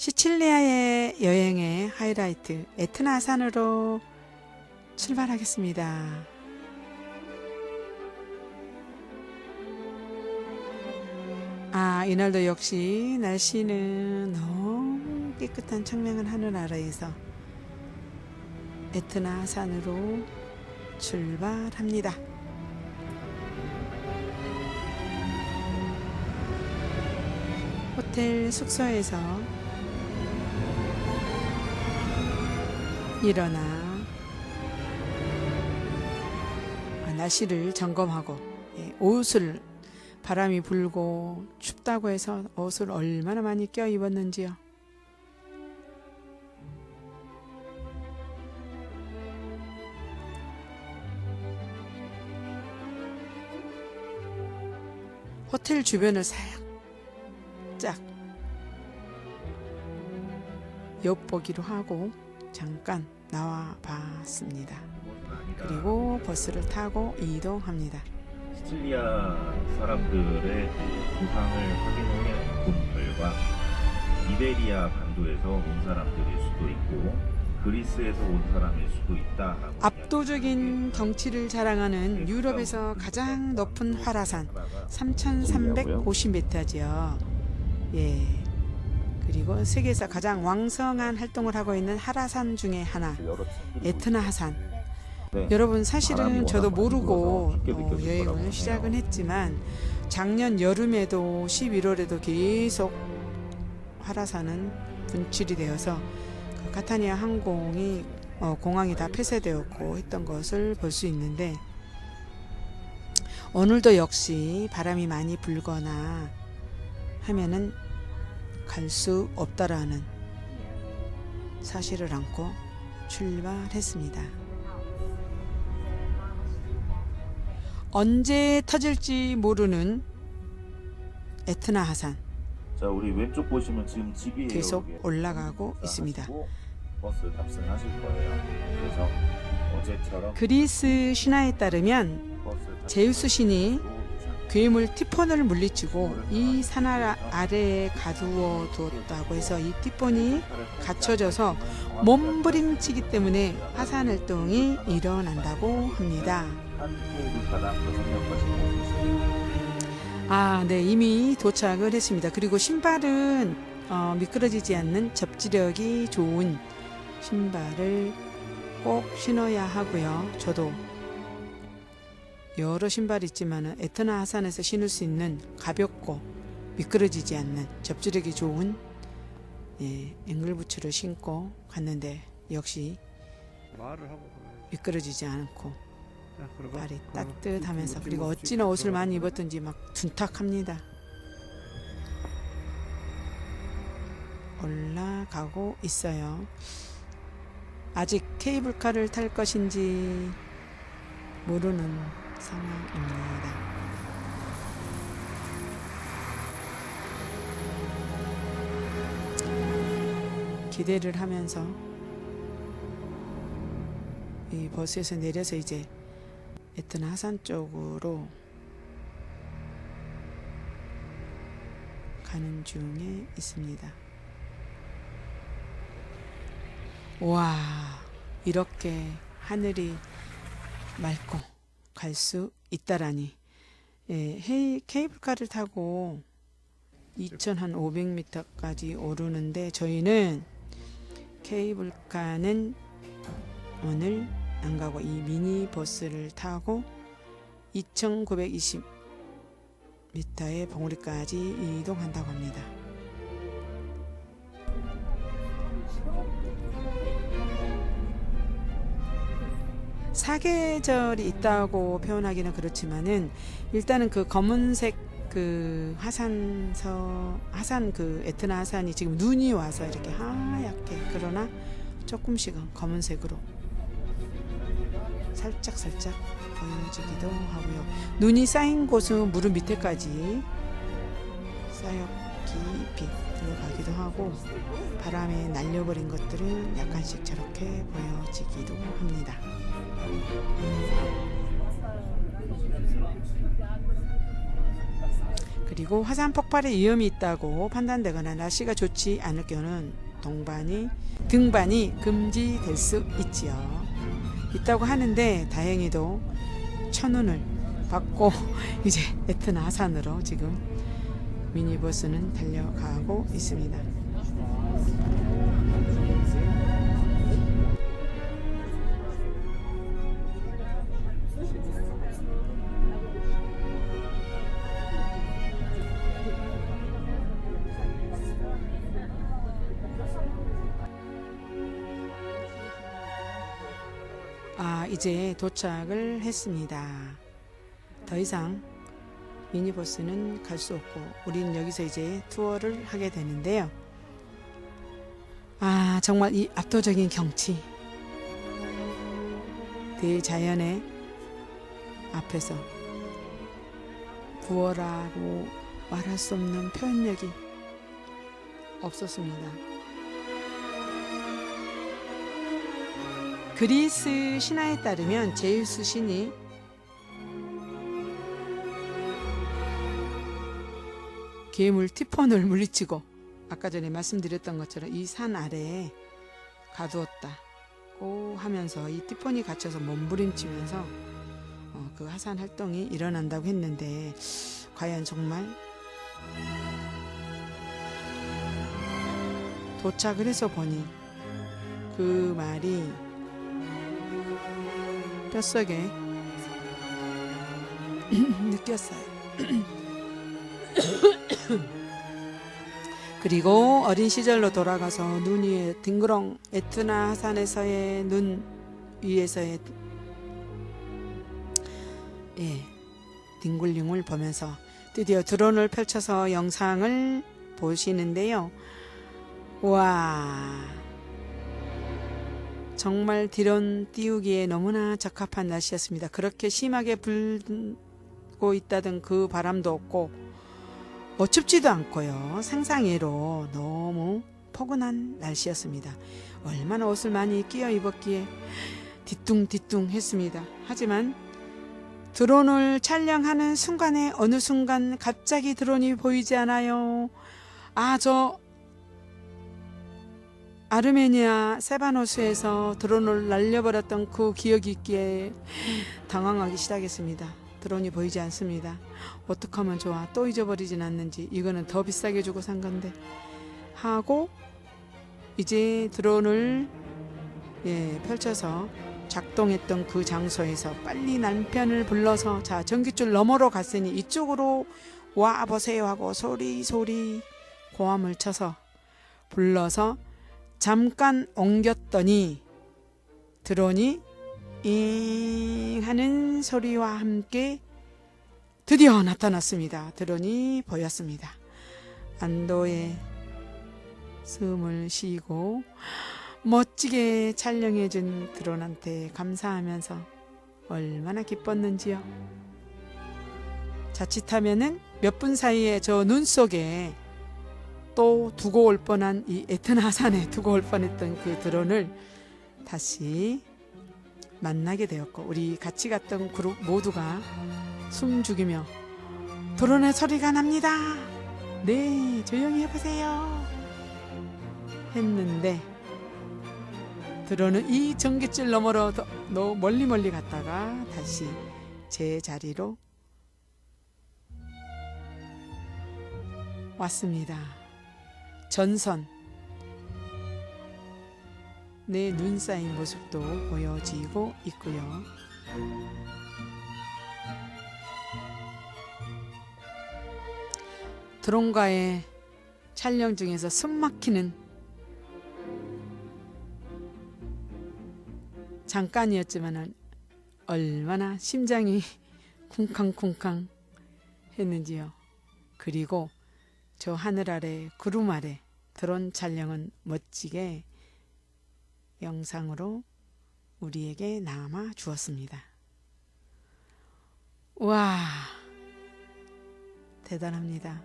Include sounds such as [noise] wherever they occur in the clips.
시칠리아의 여행의 하이라이트 에트나 산으로 출발하겠습니다. 아, 이날도 역시 날씨는 너무 깨끗한 청명한 하늘 아래에서 에트나 산으로 출발합니다. 호텔 숙소에서 일어나 아, 날씨를 점검하고 예, 옷을 바람이 불고 춥다고 해서 옷을 얼마나 많이 껴 입었는지요. 호텔 주변을 살짝 엿보기로 하고 잠깐 나와 봤습니다. 그리고 버스를 타고 이동합니다. 시칠리아 사람들의 그 조상을 확인해 본 결과 이베리아 반도에서 온 사람들일 수도 있고 그리스에서 온 사람일 수도 있다라고 압도적인 덩치를 자랑하는 유럽에서 가장 높은 활화산 3,350m지요. 예. 그리고 세계에서 가장 왕성한 활동을 하고 있는 한라산 중에 하나, 에트나 하산. 네. 여러분 사실은 저도 모르고 어, 여행을. 시작은 했지만 작년 여름에도 11월에도 계속 한라산은 분출이 되어서 그 카타니아 항공이 어, 공항이 다 폐쇄되었고 했던 것을 볼 수 있는데 오늘도 역시 바람이 많이 불거나 하면은 갈 수 없다라는 사실을 안고 출발했습니다. 언제 터질지 모르는 에트나 하산 자 우리 왼쪽 보시면 지금 집이에요. 계속 여기에. 올라가고 자, 있습니다. 버스 탑승하실 거예요. 그래서 어제처럼 그리스 신화에 따르면 제우스 신이 괴물 티폰을 물리치고 이산 아래에 가두어 두었다고 해서 이 티폰이 갖춰져서 몸부림치기 때문에 화산 활동이 일어난다고 합니다. 아, 네, 이미 도착을 했습니다. 그리고 신발은 어, 미끄러지지 않는 접지력이 좋은 신발을 꼭 신어야 하고요. 저도 여러 신발이 있지만 에트나 하산에서 신을 수 있는 가볍고 미끄러지지 않는 접지력이 좋은 예, 앵글부츠를 신고 갔는데 역시. 미끄러지지 않고 자, 그러고 발이 따뜻하면서 그리고 어찌나 쭉 옷을 많이. 입었던지 막 둔탁합니다. 올라가고 있어요. 아직 케이블카를 탈 것인지 모르는 상황입니다. 기대를 하면서 이 버스에서 내려서 이제 에트나 하산 쪽으로 가는 중에 있습니다. 와, 이렇게 하늘이 맑고 갈 수 있다라니. 예, 헤이, 케이블카를 타고 2,500m까지 오르는데 저희는 케이블카는 오늘 안 가고 이 미니 버스를 타고 2,920m의 봉우리까지 이동한다고 합니다. 사계절이 있다고 표현하기는 그렇지만은 일단은 그 검은색 그 하산서 하산 그 에트나 하산이 지금 눈이 와서 이렇게 하얗게 그러나 조금씩은 검은색으로 살짝 살짝 보여지기도 하고요. 눈이 쌓인 곳은 무릎 밑에까지 쌓여 깊이 들어가기도 하고 바람에 날려버린 것들은 약간씩 저렇게 보여지기도 합니다. 그리고 화산 폭발의 위험이 있다고 판단되거나 날씨가 좋지 않을 경우는 동반이 등반이 금지될 수 있지요. 있다고 하는데 다행히도 천운을 받고 [laughs] 이제 에트나 하산으로 지금 미니버스는 달려가고 있습니다. 아, 이제 도착을 했습니다. 더 이상 미니버스는 갈 수 없고, 우리는 여기서 이제 투어를 하게 되는데요. 아, 정말 이 압도적인 경치. 대자연의 앞에서 부어라고 말할 수 없는 표현력이 없었습니다. 그리스 신화에 따르면 제우스 신이 괴물 티폰을 물리치고 아까 전에 말씀드렸던 것처럼 이 산 아래에 가두었다고 하면서 이 티폰이 갇혀서 몸부림치면서 어, 그 하산 활동이 일어난다고 했는데 과연 정말 도착을 해서 보니 그 말이 뼛속에 [clears throat] 느꼈어요. [clears throat] 그리고 어린 시절로 돌아가서 눈 위에 딩그렁 에트나 하산에서의 눈 위에서의 예 딩굴링을 보면서 드디어 드론을 펼쳐서 영상을 보시는데요. 와 정말 드론 띄우기에 너무나 적합한 날씨였습니다. 그렇게 심하게 불고 있다던 그 바람도 없고 뭐 춥지도 않고요. 상상외로 너무 포근한 날씨였습니다. 얼마나 옷을 많이 끼어 입었기에 뒤뚱뒤뚱 했습니다. 하지만 드론을 촬영하는 순간에 어느 순간 갑자기 드론이 보이지 않아요. 아, 저 아르메니아 세바노스에서 드론을 날려버렸던 그 기억이 있기에 당황하기 시작했습니다. 드론이 보이지 않습니다. 어떡하면 좋아. 또 잊어버리진 않는지. 이거는 더 비싸게 주고 산 건데. 하고 이제 드론을 예, 펼쳐서 작동했던 그 장소에서 빨리 남편을 불러서 자 전기줄 너머로 갔으니 이쪽으로 와 보세요 하고 소리 소리 고함을 쳐서 불러서 잠깐 옮겼더니 드론이 잉 하는 소리와 함께 드디어 나타났습니다. 드론이 보였습니다. 안도의 숨을 쉬고 멋지게 촬영해준 드론한테 감사하면서 얼마나 기뻤는지요. 자칫하면은 몇 분 사이에 저 눈 속에 또 두고 올 뻔한 이 에트나 산에 [laughs] 두고 올 뻔했던 그 드론을 다시 만나게 되었고 우리 같이 갔던 그룹 모두가 숨 죽이며 드론의 소리가 납니다. 네, 조용히 해보세요. 했는데 드론은 이 전기줄 너머로 더, 너 멀리 멀리 갔다가 다시 제 자리로 왔습니다. 전선 내 눈 쌓인 모습도 보여지고 있고요. 드론과의 촬영 중에서 숨 막히는 잠깐이었지만 얼마나 심장이 [laughs] 쿵쾅쿵쾅 했는지요. 그리고 저 하늘 아래 구름 아래 드론 촬영은 멋지게 영상으로 우리에게 남아 주었습니다. 와 대단합니다.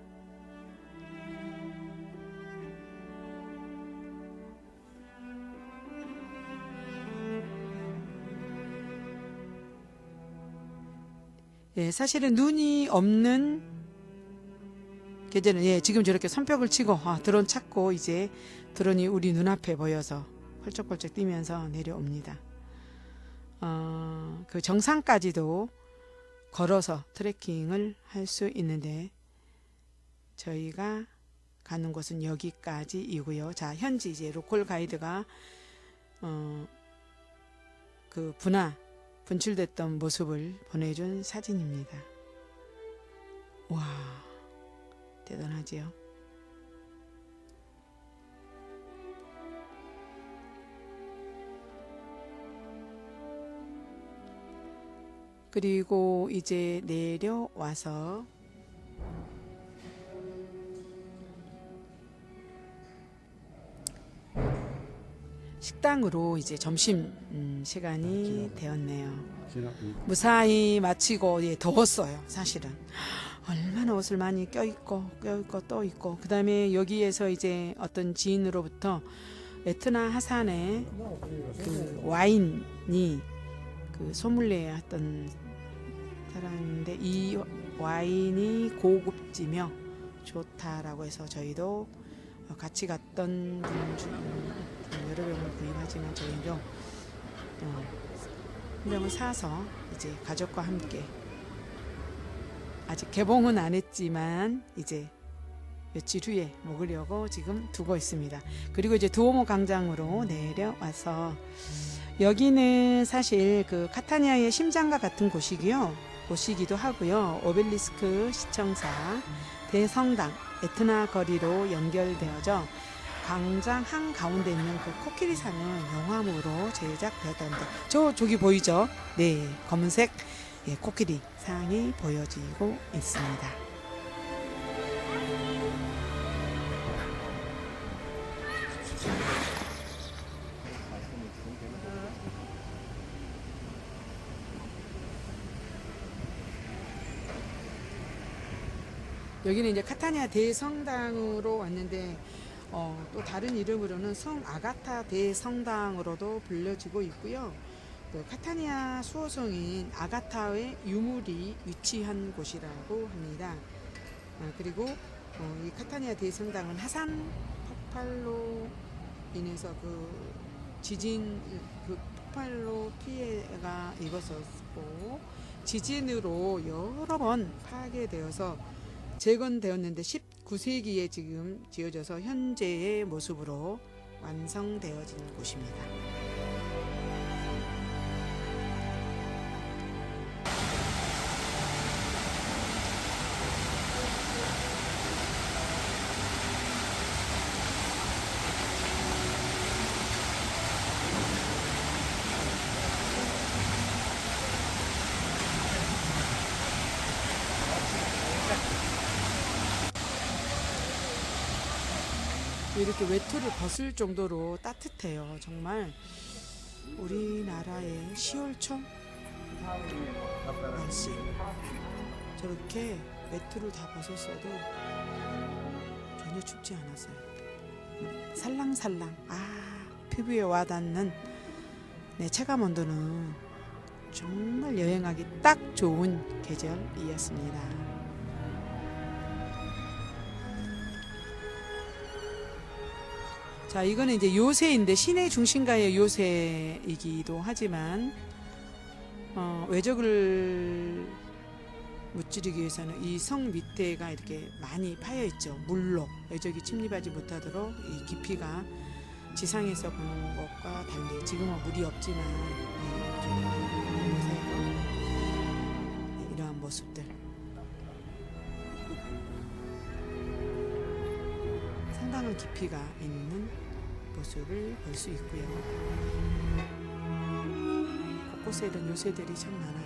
예, 사실은 눈이 없는 계제는 예 지금 저렇게 손뼉을 치고 아, 드론 찾고 이제 드론이 우리 눈앞에 보여서 펄쩍펄쩍 뛰면서 내려옵니다. 어, 그 정상까지도 걸어서 트레킹을 할 수 있는데 저희가 가는 곳은 여기까지이고요. 자 현지 이제 로컬 가이드가 어, 그 분화 분출됐던 모습을 보내준 사진입니다. 와 대단하지요. 그리고 이제 내려와서 식당으로 이제 점심 음, 시간이 되었네요. 지나 무사히 마치고 예, 더웠어요 사실은 얼마나 옷을 많이 껴입고 껴입고 또 입고. 그 다음에 여기에서 이제 어떤 지인으로부터 에트나 하산의 그 와인이 그 소믈리에 했던 사람인데 이 와인이 고급지며 좋다라고 해서 저희도 같이 갔던 분 중 여러 병을 구입하지만 저희도 어, 한 병을 사서 이제 가족과 함께 아직 개봉은 안 했지만 이제 며칠 후에 먹으려고 지금 두고 있습니다. 그리고 이제 두오모 광장으로 내려와서 여기는 사실 그 카타니아의 심장과 같은 곳이고요. 곳이기도 하고요. 오벨리스크 시청사, 대성당, 에트나 거리로 연결되어져 광장 한 가운데 있는 그 코끼리상은 용암으로 제작되었답니다. 저 저기 보이죠? 네, 검은색 예, 코끼리 상이 보여지고 있습니다. 여기는 이제 카타니아 대성당으로 왔는데 어, 또 다른 이름으로는 성 아가타 대성당으로도 불려지고 있고요. 그 카타니아 수호성인 아가타의 유물이 위치한 곳이라고 합니다. 아, 그리고 어, 이 카타니아 대성당은 하산 폭발로 인해서 그 지진 그 폭발로 피해가 입었었고 지진으로 여러 번 파괴되어서 재건되었는데 19세기에 지금 지어져서 현재의 모습으로 완성되어진 곳입니다. 이렇게 외투를 벗을 정도로 따뜻해요. 정말 우리나라의 10월초 날씨 저렇게 외투를 다 벗었어도 전혀 춥지 않았어요. 살랑살랑 아 피부에 와닿는 내 체감 온도는 정말 여행하기 딱 좋은 계절이었습니다. 자, 이거는 이제 요새인데 시내 중심가의 요새이기도 하지만 어, 외적을 무찌르기 위해서는 이 성 밑에가 이렇게 많이 파여 있죠. 물로 외적이 침입하지 못하도록 이 깊이가 지상에서 보는 것과 달리 지금은 물이 없지만 네, 이러한 모습들. 상당한 깊이가 있는 모습을 볼수 있고요. 곳곳에 이런 요새들이 참 많아요.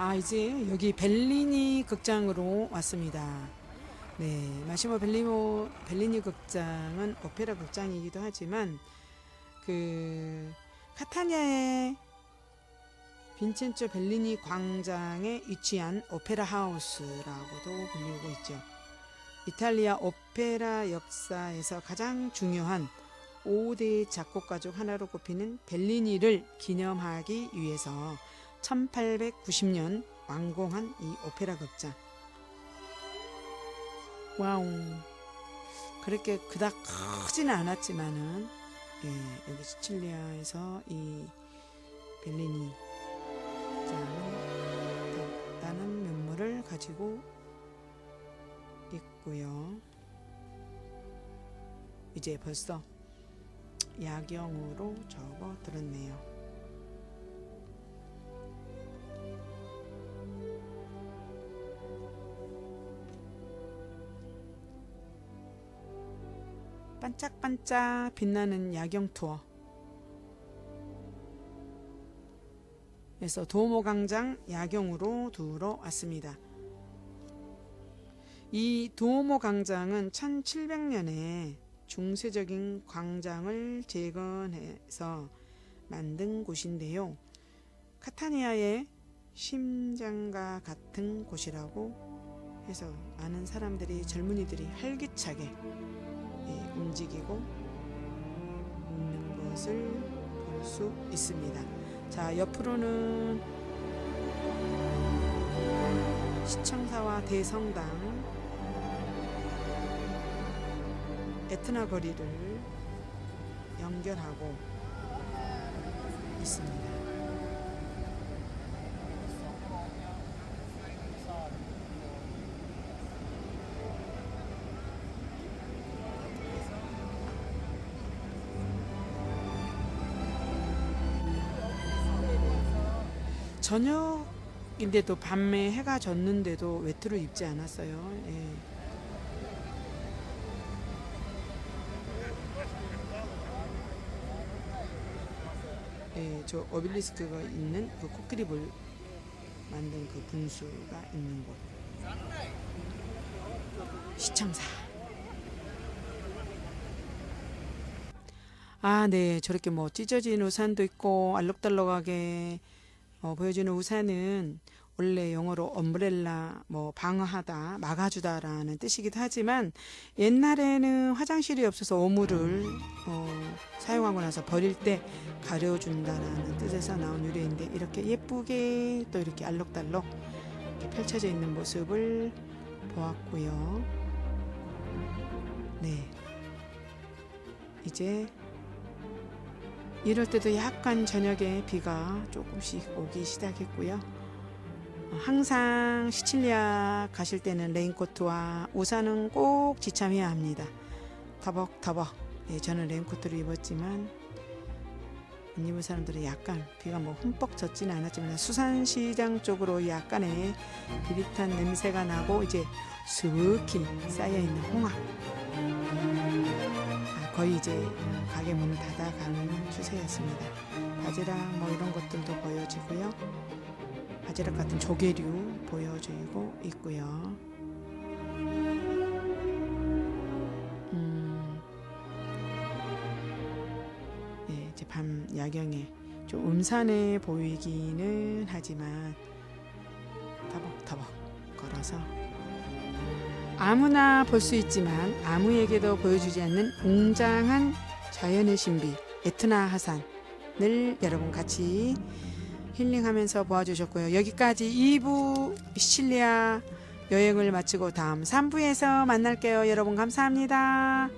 아 이제 여기 벨리니 극장으로 왔습니다. 네, 마시모 벨리모 벨리니 극장은 오페라 극장이기도 하지만 그 카타냐의 빈첸조 벨리니 광장에 위치한 오페라 하우스라고도 불리고 있죠. 이탈리아 오페라 역사에서 가장 중요한 5대 작곡가 중 하나로 꼽히는 벨리니를 기념하기 위해서 1890년 완공한 이 오페라 극장. 와우. 그렇게 그닥 크지는 않았지만은 예, 여기 시칠리아에서 이 벨리니 대단한 면모를 가지고 있고요. 이제 벌써 야경으로 접어들었네요. 반짝반짝 빛나는 야경 투어. 그래서 도모광장 야경으로 들어왔습니다. 이 도모광장은 1700년에 중세적인 광장을 재건해서 만든 곳인데요. 카타니아의 심장과 같은 곳이라고 해서 많은 사람들이 젊은이들이 활기차게 예, 움직이고 있는 것을 볼 수 있습니다. 자, 옆으로는 시청사와 대성당 에트나 거리를 연결하고 있습니다. 저녁인데도 밤에 해가 졌는데도 외투를 입지 않았어요. 예. 예, 저 어빌리스크가 있는 그 코끼리볼 만든 그 분수가 있는 곳. 시청사. 아, 네. 저렇게 뭐 찢어진 우산도 있고 알록달록하게 어, 보여주는 우산은 원래 영어로 엄브렐라, 뭐 방어하다, 막아주다라는 뜻이기도 하지만 옛날에는 화장실이 없어서 오물을 어, 사용하고 나서 버릴 때 가려준다라는 뜻에서 나온 유래인데 이렇게 예쁘게 또 이렇게 알록달록 이렇게 펼쳐져 있는 모습을 보았고요. 네. 이제 이럴 때도 약간 저녁에 비가 조금씩 오기 시작했고요. 항상 시칠리아 가실 때는 레인코트와 우산은 꼭 지참해야 합니다. 더벅더벅. 예, 저는 레인코트를 입었지만 안 입은 사람들은 약간 비가 뭐 흠뻑 젖지는 않았지만 수산시장 쪽으로 약간의 비릿한 냄새가 나고 이제 수북히 쌓여 있는 홍합. 아, 거의 이제 가게 문을 닫아가는 추세였습니다. 바지락 뭐 이런 것들도 보여지고요. 바지락 같은 조개류 보여지고 있고요. 음, 네, 이제 밤 야경에 좀 음산해 보이기는 하지만 터벅터벅 걸어서 아무나 볼 수 있지만 아무에게도 보여주지 않는 웅장한 자연의 신비 에트나 하산을 여러분 같이 힐링하면서 보아주셨고요. 여기까지 2부 시칠리아 여행을 마치고 다음 3부에서 만날게요. 여러분 감사합니다.